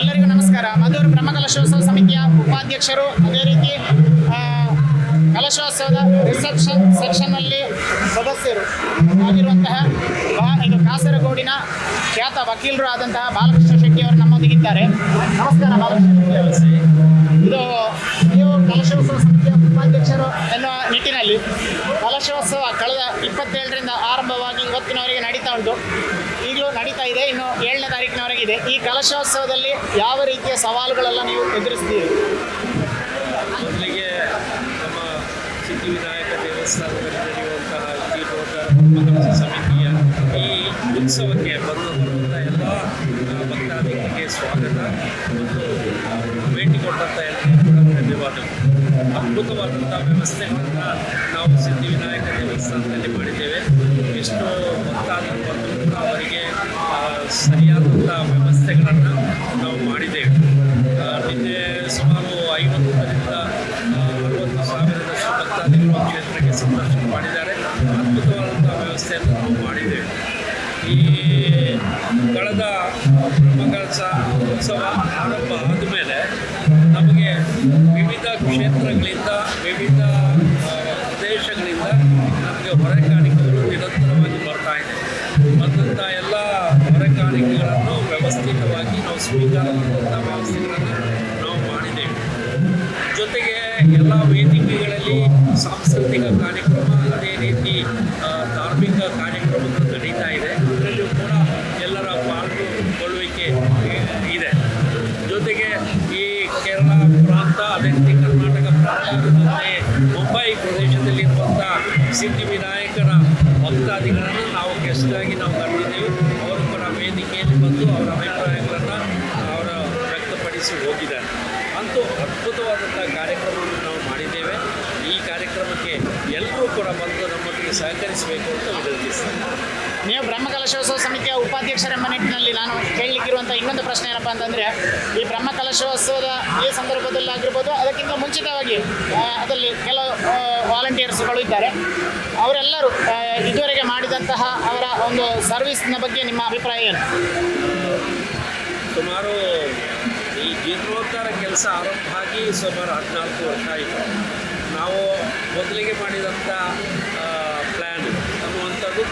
ಎಲ್ಲರಿಗೂ ನಮಸ್ಕಾರ ಮದೂರು ಬ್ರಹ್ಮ ಕಲಶೋತ್ಸವ ಸಮಿತಿಯ ಉಪಾಧ್ಯಕ್ಷರು, ಅದೇ ರೀತಿ ಕಲಶೋತ್ಸವದ ರಿಸೆಪ್ಷನ್ ಸೆಕ್ಷನ್ನಲ್ಲಿ ಸದಸ್ಯರು ಆಗಿರುವಂತಹ ಇದು ಕಾಸರಗೋಡಿನ ಖ್ಯಾತ ವಕೀಲರು ಆದಂತಹ ಬಾಲಕೃಷ್ಣ ಶೆಟ್ಟಿ ಅವರು ನಮ್ಮೊಂದಿಗಿದ್ದಾರೆ ನಮಸ್ಕಾರ, ಬಾಲಕೃಷ್ಣ ಶೆಟ್ಟಿ. ಇದು ನೀವು ಕಲಶೋತ್ಸವ ಸಮಿತಿಯ ಉಪಾಧ್ಯಕ್ಷರು ಎನ್ನುವ ನಿಟ್ಟಿನಲ್ಲಿ ಕಲಶೋತ್ಸವ ಕಳೆದ ಇಪ್ಪತ್ತೇಳರಿಂದ ಆರಂಭವಾಗಿ ಇವತ್ತಿನವರೆಗೆ ನಡೀತಾ ಉಂಟು. ಈಗಲೂ ನಡೀತಾ ಇದೆ. ಇನ್ನು ಏಳನೇ ತಾರೀಕಿನವರೆಗೆ ಇದೆ. ಈ ಕಲಶೋತ್ಸವದಲ್ಲಿ ಯಾವ ರೀತಿಯ ಸವಾಲುಗಳೆಲ್ಲ ನೀವು ಎದುರಿಸ್ತೀರಿ? ಮೊದಲಿಗೆ ನಮ್ಮ ಸಿದ್ಧಿವಿನಾಯಕ ದೇವಸ್ಥಾನದಲ್ಲಿ ನಡೆಯುವಂತಹ ಸಮಿತಿಯ ಈ ಉತ್ಸವಕ್ಕೆ ಬಂದು ಬರುವಂಥ ಎಲ್ಲ ಭಕ್ತಾದಿಗಳಿಗೆ ಸ್ವಾಗತ. ಮತ್ತು ಕೊಟ್ಟಂಥ ಎಲ್ಲರಿಗೂ ಧನ್ಯವಾದಗಳು ಅದ್ಭುತವಾದಂಥ ವ್ಯವಸ್ಥೆಗಳನ್ನು ನಾವು ಸಿದ್ಧಿವಿನಾಯಕ ದೇವಸ್ಥಾನದಲ್ಲಿ ಮಾಡಿದ್ದೇವೆ. ಎಷ್ಟು ಭಕ್ತಾದಿಗಳು ಬಂದರೂ ಅವರಿಗೆ ಸರಿಯಾದಂಥ ವ್ಯವಸ್ಥೆಗಳನ್ನು ನಾವು ಮಾಡಿದ್ದೇವೆ. ಕಳೆದ ಮಂಗಳ ಉತ್ಸವ ಆರಂಭ ಆದಮೇಲೆ ನಮಗೆ ವಿವಿಧ ಕ್ಷೇತ್ರಗಳಿಂದ, ವಿವಿಧ ಪ್ರದೇಶಗಳಿಂದ ನಮಗೆ ಹೊರೆಕಾಣಿಕೆಗಳು ನಿರಂತರವಾಗಿ ಬರ್ತಾ ಇದೆ. ಬಂದಂಥ ಎಲ್ಲ ಹೊರೆಕಾಣಿಕೆಗಳನ್ನು ವ್ಯವಸ್ಥಿತವಾಗಿ ನಾವು ಸ್ವೀಕಾರ ಮಾಡುವಂಥ ವ್ಯವಸ್ಥೆಗಳನ್ನು ನಾವು ಮಾಡಿದ್ದೇವೆ. ಜೊತೆಗೆ ಎಲ್ಲ ವೇದಿಕೆಗಳಲ್ಲಿ ಸಾಂಸ್ಕೃತಿಕ ಕಾರ್ಯಕ್ರಮ, ಅದೇ ರೀತಿ ಧಾರ್ಮಿಕ ಕಾರ್ಯಕ್ರಮಗಳು ಸಿದ್ಧಿವಿನಾಯಕರ ಭಕ್ತಾದಿಗಳನ್ನು ನಾವು ಗೆಸ್ಟಾಗಿ ನಾವು ಕರೆದಿದ್ದೇವೆ ಅವರು ಕೂಡ ವೇದಿಕೆಯಲ್ಲಿ ಬಂದು ಅವರ ಅಭಿಪ್ರಾಯಗಳನ್ನು ಅವರ ವ್ಯಕ್ತಪಡಿಸಿ ಹೋಗಿದ್ದಾರೆ. ಅಂತೂ ಅದ್ಭುತವಾದಂಥ ಕಾರ್ಯಕ್ರಮವನ್ನು ನಾವು ಮಾಡಿದ್ದೇವೆ. ಈ ಕಾರ್ಯಕ್ರಮಕ್ಕೆ ಎಲ್ಲರೂ ಕೂಡ ಬಂದು ನಮ್ಮೊಟ್ಟಿಗೆ ಸಹಕರಿಸಬೇಕು ಅಂತ ವಿನಂತಿಸ್ತೇನೆ. ನೀವು ಬ್ರಹ್ಮ ಕಲಶೋತ್ಸವ ಸಮಿತಿಯ ಉಪಾಧ್ಯಕ್ಷರೆಂಬ ನಿಟ್ಟಿನಲ್ಲಿ ನಾನು ಕೇಳಲಿಕ್ಕಿರುವಂಥ ಇನ್ನೊಂದು ಪ್ರಶ್ನೆ ಏನಪ್ಪ ಅಂತಂದರೆ ಈ ಬ್ರಹ್ಮ ಕಲಶೋತ್ಸವದ ಈ ಸಂದರ್ಭದಲ್ಲಿ ಆಗಿರ್ಬೋದು ಅದಕ್ಕಿಂತ ಮುಂಚಿತವಾಗಿ ಅದರಲ್ಲಿ ಕೆಲವು ವಾಲಂಟಿಯರ್ಸ್ಗಳು ಇದ್ದಾರೆ. ಅವರೆಲ್ಲರೂ ಇದುವರೆಗೆ ಮಾಡಿದಂತಹ ಅವರ ಒಂದು ಸರ್ವಿಸ್ನ ಬಗ್ಗೆ ನಿಮ್ಮ ಅಭಿಪ್ರಾಯ ಏನು? ಸುಮಾರು ಈ ಜೀರ್ಣೋದ್ಧಾರ ಕೆಲಸ ಆರಂಭ ಆಗಿ ಸುಮಾರು ಹದಿನಾಲ್ಕು ವರ್ಷ ಆಯಿತು. ನಾವು ಮೊದಲಿಗೆ ಮಾಡಿದಂಥ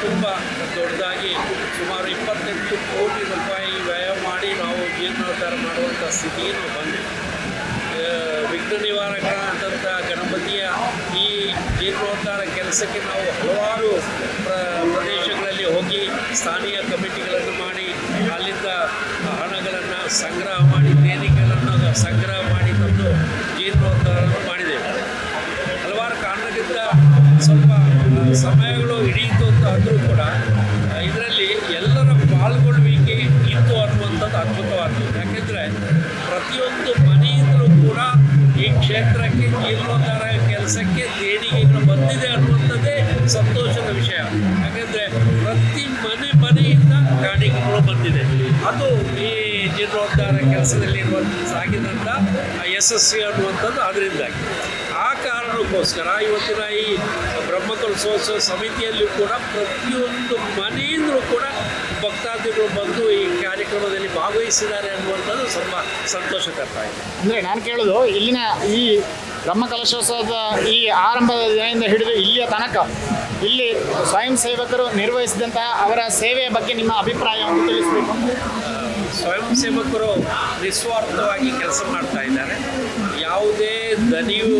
ತುಂಬ ದೊಡ್ಡದಾಗಿ ಸುಮಾರು ಇಪ್ಪತ್ತೆಂಟು ಕೋಟಿ ರೂಪಾಯಿ ವ್ಯಯ ಮಾಡಿ ನಾವು ಜೀರ್ಣೋದ್ಧಾರ ಮಾಡುವಂಥ ಸ್ಥಿತಿಯನ್ನು ಬಂದಿದೆ ವಿಘ್ನ ನಿವಾರಕ ಅಂತಂಥ ಗಣಪತಿಯ ಈ ಜೀರ್ಣೋದ್ಧಾರ ಕೆಲಸಕ್ಕೆ ನಾವು ಹಲವಾರು ಪ್ರ, ಪ್ರದೇಶಗಳಲ್ಲಿ ಹೋಗಿ ಸ್ಥಾನೀಯ ಕಮಿಟಿಗಳನ್ನು ಮಾಡಿ ಅಲ್ಲಿಂದ ಹಣಗಳನ್ನು ಸಂಗ್ರಹ ಮಾಡಿ ದೇಣಿಗೆಗಳನ್ನು ಸಂಗ್ರಹ ಅದ್ಭುತವಾದ್ದು ಯಾಕೆಂದರೆ ಪ್ರತಿಯೊಂದು ಮನೆಯಿಂದಲೂ ಕೂಡ ಈ ಕ್ಷೇತ್ರಕ್ಕೆ ಜೀರ್ಣೋದ್ಧಾರ ಕೆಲಸಕ್ಕೆ ದೇಣಿಗೆಗಳು ಬಂದಿದೆ ಅನ್ನುವಂಥದ್ದೇ ಸಂತೋಷದ ವಿಷಯ. ಯಾಕೆಂದರೆ ಪ್ರತಿ ಮನೆ ಮನೆಯಿಂದ ಕಾಣಿಕೆಗಳು ಬಂದಿದೆ. ಅದು ಈ ಜೀರ್ಣೋದ್ಧಾರ ಕೆಲಸದಲ್ಲಿರುವಂಥ ಸಾಗಿದಂಥ ಯಶಸ್ವಿ ಅನ್ನುವಂಥದ್ದು ಅದರಿಂದಾಗಿ ಆ ಕಾರಣಕ್ಕೋಸ್ಕರ ಇವತ್ತಿನ ಈ ಬ್ರಹ್ಮಕಲಶೋತ್ಸವ ಸಮಿತಿಯಲ್ಲೂ ಕೂಡ ಪ್ರತಿಯೊಂದು ಮನೆಯಿಂದಲೂ ಕೂಡ ಭಕ್ತಾದಿಗಳು ಬಂದು ಈ ಕಾರ್ಯಕ್ರಮದಲ್ಲಿ ಭಾಗವಹಿಸಿದ್ದಾರೆ ಅನ್ನುವಂಥದ್ದು ಸ್ವಲ್ಪ ಸಂತೋಷಕರ ಇದೆ ಅಂದರೆ ನಾನು ಕೇಳೋದು ಇಲ್ಲಿನ ಈ ಬ್ರಹ್ಮ ಕಲಶೋತ್ಸವದ ಈ ಆರಂಭದ ದಿನದಿಂದ ಹಿಡಿದು ಇಲ್ಲಿಯ ತನಕ ಇಲ್ಲಿ ಸ್ವಯಂ ಸೇವಕರು ನಿರ್ವಹಿಸಿದಂತಹ ಅವರ ಸೇವೆಯ ಬಗ್ಗೆ ನಿಮ್ಮ ಅಭಿಪ್ರಾಯವನ್ನು ತಿಳಿಸಬೇಕು. ಸ್ವಯಂ ಸೇವಕರು ನಿಸ್ವಾರ್ಥವಾಗಿ ಕೆಲಸ ಮಾಡ್ತಾ ಇದ್ದಾರೆ. ಯಾವುದೇ ದನಿಯು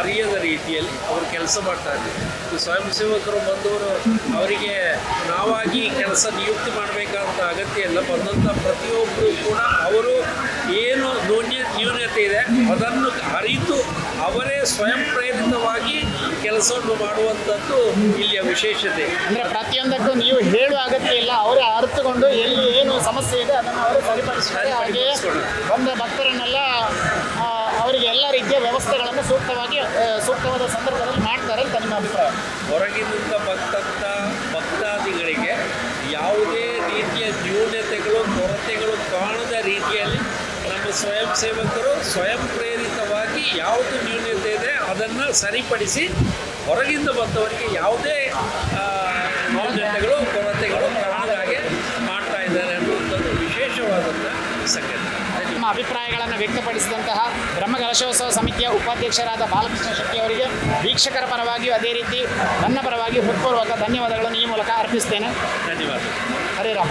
ಅರಿಯದ ರೀತಿಯಲ್ಲಿ ಅವರು ಕೆಲಸ ಮಾಡ್ತಾ ಇದ್ದಾರೆ. ಸ್ವಯಂ ಸೇವಕರು ಬಂದವರು ಅವರಿಗೆ ನಾವಾಗಿ ಕೆಲಸ ನಿಯುಕ್ತಿ ಮಾಡಬೇಕಂತ ಅಗತ್ಯ ಇಲ್ಲ. ಬಂದಂಥ ಪ್ರತಿಯೊಬ್ಬರು ಕೂಡ ಅವರು ಏನು ನ್ಯೂನ್ಯ ನ್ಯೂನ್ಯತೆ ಇದೆ ಅದನ್ನು ಅರಿತು ಅವರೇ ಸ್ವಯಂ ಪ್ರೇರಿತವಾಗಿ ಕೆಲಸವನ್ನು ಮಾಡುವಂಥದ್ದು ಇಲ್ಲಿಯ ವಿಶೇಷತೆ. ಅಂದರೆ ಪ್ರತಿಯೊಂದಕ್ಕೂ ನೀವು ಹೇಳುವ ಅಗತ್ಯ ಇಲ್ಲ. ಅವರೇ ಅರ್ಥಕೊಂಡು ಎಲ್ಲಿ ಏನು ಸಮಸ್ಯೆ ಇದೆ ಅದನ್ನು ಅವರು ಸರಿಪಡಿಸ್ತಾರೆ ಹಾಗೆಯೇ ಬಂದ ಭಕ್ತರನ್ನೆಲ್ಲ ಅವರಿಗೆ ಎಲ್ಲ ರೀತಿಯ ವ್ಯವಸ್ಥೆಗಳನ್ನು ಸೂಕ್ತವಾಗಿ ಸೂಕ್ತವಾದ ಸಂದರ್ಭದಲ್ಲಿ ಮಾಡ್ತಾರೆ ಅಂತ ನಿಮ್ಮ ಅಭಿಪ್ರಾಯ. ಹೊರಗಿನಿಂದ ಬಂದಂಥ ಭಕ್ತಾದಿಗಳಿಗೆ ಯಾವುದೇ ರೀತಿಯ ನ್ಯೂನತೆಗಳು, ಕೊರತೆಗಳು ಕಾಣದ ರೀತಿಯಲ್ಲಿ ನಮ್ಮ ಸ್ವಯಂ ಸೇವಕರು ಸ್ವಯಂ ಪ್ರೇರಿತವಾಗಿ ಯಾವುದು ನ್ಯೂನತೆ ಇದೆ ಅದನ್ನು ಸರಿಪಡಿಸಿ ಹೊರಗಿಂದ ಬಂದವರಿಗೆ ಯಾವುದೇ ಸಂಗತಿ ತಮ್ಮ ಅಭಿಪ್ರಾಯಗಳನ್ನು ವ್ಯಕ್ತಪಡಿಸಿದಂತಹ ಬ್ರಹ್ಮಕಲಶೋತ್ಸವ ಸಮಿತಿಯ ಉಪಾಧ್ಯಕ್ಷರಾದ ಬಾಲಕೃಷ್ಣ ಶೆಟ್ಟಿ ಅವರಿಗೆ ವೀಕ್ಷಕರ ಪರವಾಗಿಯೂ ಅದೇ ರೀತಿ ನನ್ನ ಪರವಾಗಿ ಹೃತ್ಪೂರ್ವಕ ಧನ್ಯವಾದಗಳನ್ನು ಈ ಮೂಲಕ ಅರ್ಪಿಸ್ತೇನೆ. ಧನ್ಯವಾದ ಹರೇ ರಾಮ.